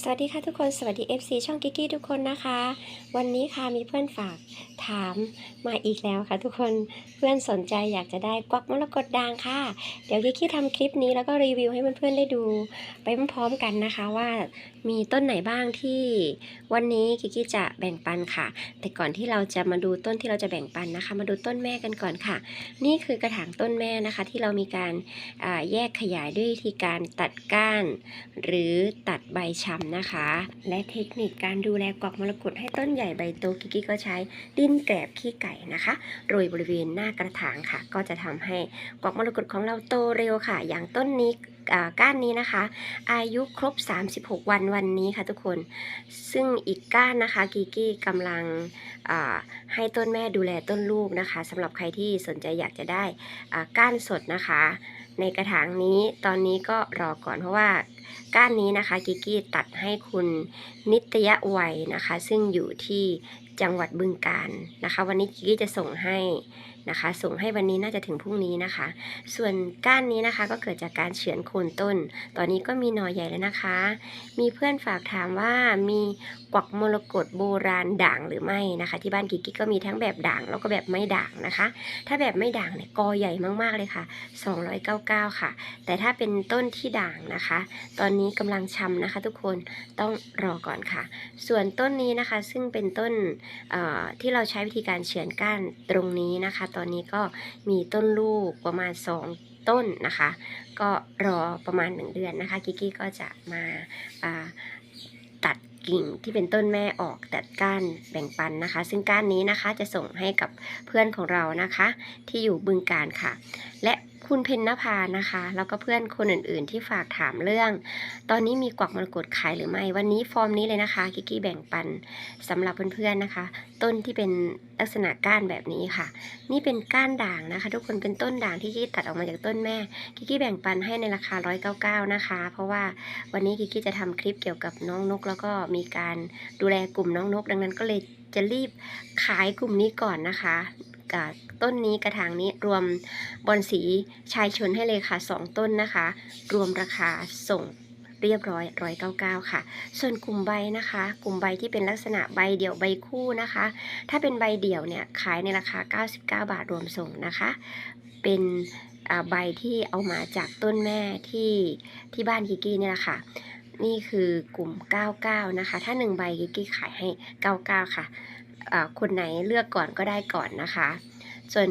สวัสดีค่ะทุกคนสวัสดี FC ช่องกิกกี้ทุกคนนะคะ วันนี้ค่ะมีเพื่อนฝากถามมาอีกแล้วค่ะ ทุกคนเพื่อนสนใจอยากจะได้กวักมรกตด่างค่ะ เดี๋ยวกิกกี้ทำคลิปนี้แล้วก็รีวิวให้เพื่อนๆได้ดู ไปพร้อมๆกันนะคะว่ามีต้นไหนบ้างที่ วันนี้กิกกี้จะแบ่งปันค่ะ แต่ก่อนที่เราจะมาดูต้นที่เราจะแบ่งปันนะคะ มาดูต้นแม่กันก่อนค่ะ นี่คือกระถางต้นแม่นะคะ ที่เรามีการแยกขยายด้วยวิธีการตัดก้าน หรือตัดใบช้ำนะคะ และเทคนิคการดูแลกอกมรกตให้ต้นใหญ่ใบโตกิ๊กก็ใช้ดินแกลบขี้ไก่นะคะ โรยบริเวณหน้ากระถางค่ะ ก็จะทำให้กอกมรกตของเราโตเร็วค่ะ อย่างต้นนี้ ก้านนี้นะคะ อายุครบ 36 วันวันนี้ค่ะทุกคน ซึ่งอีกก้านนะคะกิกกี้กำลังให้ต้นแม่ดูแลต้นลูกนะคะสำหรับใครที่สนใจอยากจะได้ก้านสดนะคะ ในกระถางนี้ตอนนี้ก็รอก่อนเพราะว่าก้านนี้นะคะกิกกี้ตัดให้คุณนิตยวัยนะคะ ซึ่งอยู่ที่จังหวัดบึงกาฬนะคะ วันนี้กิกกี้จะส่งให้ นะคะ ส่งให้วันนี้น่าจะถึงพรุ่งนี้นะคะ ส่วนก้านนี้นะคะก็เกิดจากการเฉือนโคนต้น ตอนนี้ก็มีหน่อใหญ่แล้วนะคะ มีเพื่อนฝากถามว่ามีกวักมรกตโบราณด่างหรือไม่นะคะ ที่บ้านกิกกี้ก็มีทั้งแบบด่างแล้วก็แบบไม่ด่างนะคะ ถ้าแบบไม่ด่างเนี่ยกอใหญ่มากๆเลยค่ะ 299 ค่ะ แต่ถ้าเป็นต้นที่ด่างนะคะ ตอนนี้กำลังชำนะคะ ทุกคนต้องรอก่อนค่ะ ส่วนต้นนี้นะคะซึ่งเป็นต้นที่เราใช้วิธีการเฉือนก้านตรงนี้นะคะตอนนี้ก็มีต้นลูกประมาณ 2 ต้นนะคะ ก็รอประมาณ 1 เดือนนะคะกิกกี้ก็จะมาอ่าตัดกิ่งที่เป็นต้นแม่ออกตัดก้านแบ่งปันนะคะ ซึ่งก้านนี้นะคะจะส่งให้กับเพื่อนของเรานะคะ ที่อยู่บึงการค่ะ และ คุณเพญนภานะคะ แล้วก็เพื่อนคนอื่นๆ ที่ฝากถามเรื่อง ตอนนี้มีกวักมรกตขายหรือไม่ วันนี้ฟอร์มนี้เลยนะคะ กิกกี้แบ่งปันสำหรับเพื่อนๆนะคะ ต้นที่เป็นลักษณะก้านแบบนี้ค่ะ นี่เป็นก้านด่างนะคะ ทุกคนเป็นต้นด่างที่กิกกี้ตัดออกมาจากต้นแม่ กิกกี้แบ่งปันให้ในราคา 199 นะคะ เพราะว่าวันนี้กิกกี้จะทำคลิปเกี่ยวกับน้องนก แล้วก็มีการดูแลกลุ่มน้องนก ดังนั้นก็เลยจะรีบขายกลุ่มนี้ก่อนนะคะ กับต้นนี้กระถางนี้รวมบอลสีชายชนให้เลยค่ะ 2 ต้นนะคะ รวมราคาส่งเรียบร้อย199ค่ะ ส่วนกลุ่มใบนะคะ กลุ่มใบที่เป็นลักษณะใบเดี่ยวใบคู่นะคะ ถ้าเป็นใบเดี่ยวเนี่ยขายในราคา 99 บาทรวมส่งนะคะ เป็นใบที่เอามาจากต้นแม่ที่ที่บ้านกิกกี้เนี่ยแหละค่ะ นี่คือกลุ่ม 99 นะคะ ถ้า 1 ใบกิกกี้ขายให้ 99 ค่ะอ่า คนไหนเลือกก่อนก็ได้ก่อนนะคะ ส่วน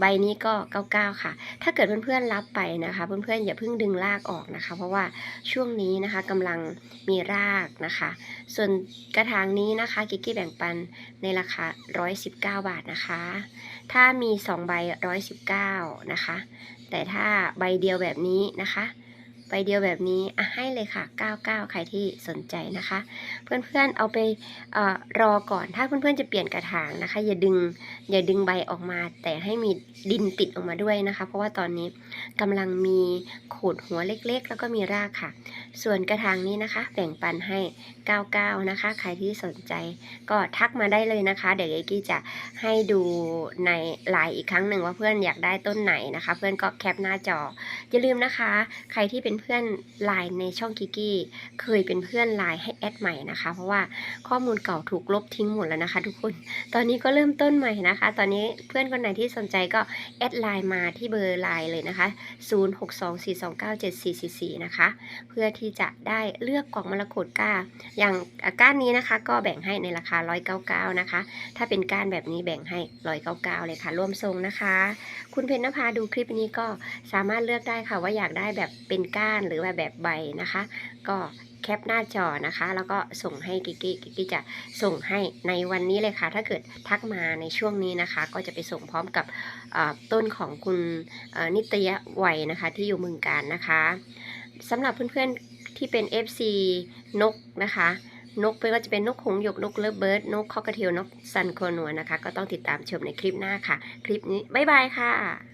ใบนี้ก็ 99 ค่ะ ถ้าเกิดเพื่อนๆรับไปนะคะ เพื่อนๆอย่าเพิ่งดึงรากออกนะคะ เพราะว่าช่วงนี้นะคะกำลังมีรากนะคะ ส่วนกระถางนี้นะคะ กิกกี้แบ่งปันในราคา 119 บาทนะคะ ถ้ามี 2 ใบ 119 นะคะ แต่ถ้าใบเดียวแบบนี้นะคะ ใบเดียวแบบนี้อะให้เลยค่ะ 99 ใครที่สนใจนะคะ เพื่อนๆเอาไปอรอก่อนถ้าเพื่อนๆจะเปลี่ยนกระถางนะคะ อย่าดึงอย่าดึงใบออกมา แต่ให้มีดินติดออกมาด้วยนะคะ เพราะว่าตอนนี้กำลังมีโขดหัวเล็กๆ แล้วก็มีรากค่ะ ส่วนกระถางนี้นะคะ แบ่งปันให้ 99 นะคะ ใครที่สนใจก็ทักมาได้เลยนะคะ เดี๋ยวเอกี้จะให้ดูในไลน์อีกครั้งหนึ่งว่าเพื่อนอยากได้ต้นไหนนะคะ เพื่อนก็แคปหน้าจออย่าลืมนะคะ ใครที่เป็นเพื่อนไลน์ในช่องกิกกี้เคยเป็นเพื่อนไลน์ให้แอดใหม่นะคะ เพราะว่าข้อมูลเก่าถูกลบทิ้งหมดแล้วนะคะ ทุกคน ตอนนี้ก็เริ่มต้นใหม่นะคะ ตอนนี้เพื่อนคนไหนที่สนใจก็แอดไลน์มาที่เบอร์ไลน์เลยนะคะ 0624297444 นะคะ เพื่อที่จะได้เลือกกล่องมรกตก้า อย่างก้านนี้นะคะ ก็แบ่งให้ในราคา 199 นะคะ ถ้าเป็นก้านแบบนี้แบ่งให้ 199 เลยค่ะร่วมทรงนะคะ คุณเพญนภาดูคลิปนี้ก็สามารถเลือกได้ค่ะว่าอยากได้แบบเป็นก้านหรือว่าแบบใบนะคะ ก็แคปหน้าจอนะคะ แล้วก็ส่งให้กิกกี้กิกกี้จะส่งให้ในวันนี้เลยค่ะ ถ้าเกิดทักมาในช่วงนี้นะคะ ก็จะไปส่งพร้อมกับต้นของคุณนิตยวัยนะคะที่อยู่เมืองการนะคะสำหรับเพื่อนๆที่เป็น FC นกนะคะนกไม่ว่าจะเป็นนกหงส์หยกนกเลิฟเบิร์ดนกคอกระเทียวนกซันโคนัวนะคะ ก็ต้องติดตามชมในคลิปหน้าค่ะ คลิปนี้ บ๊ายบายค่ะ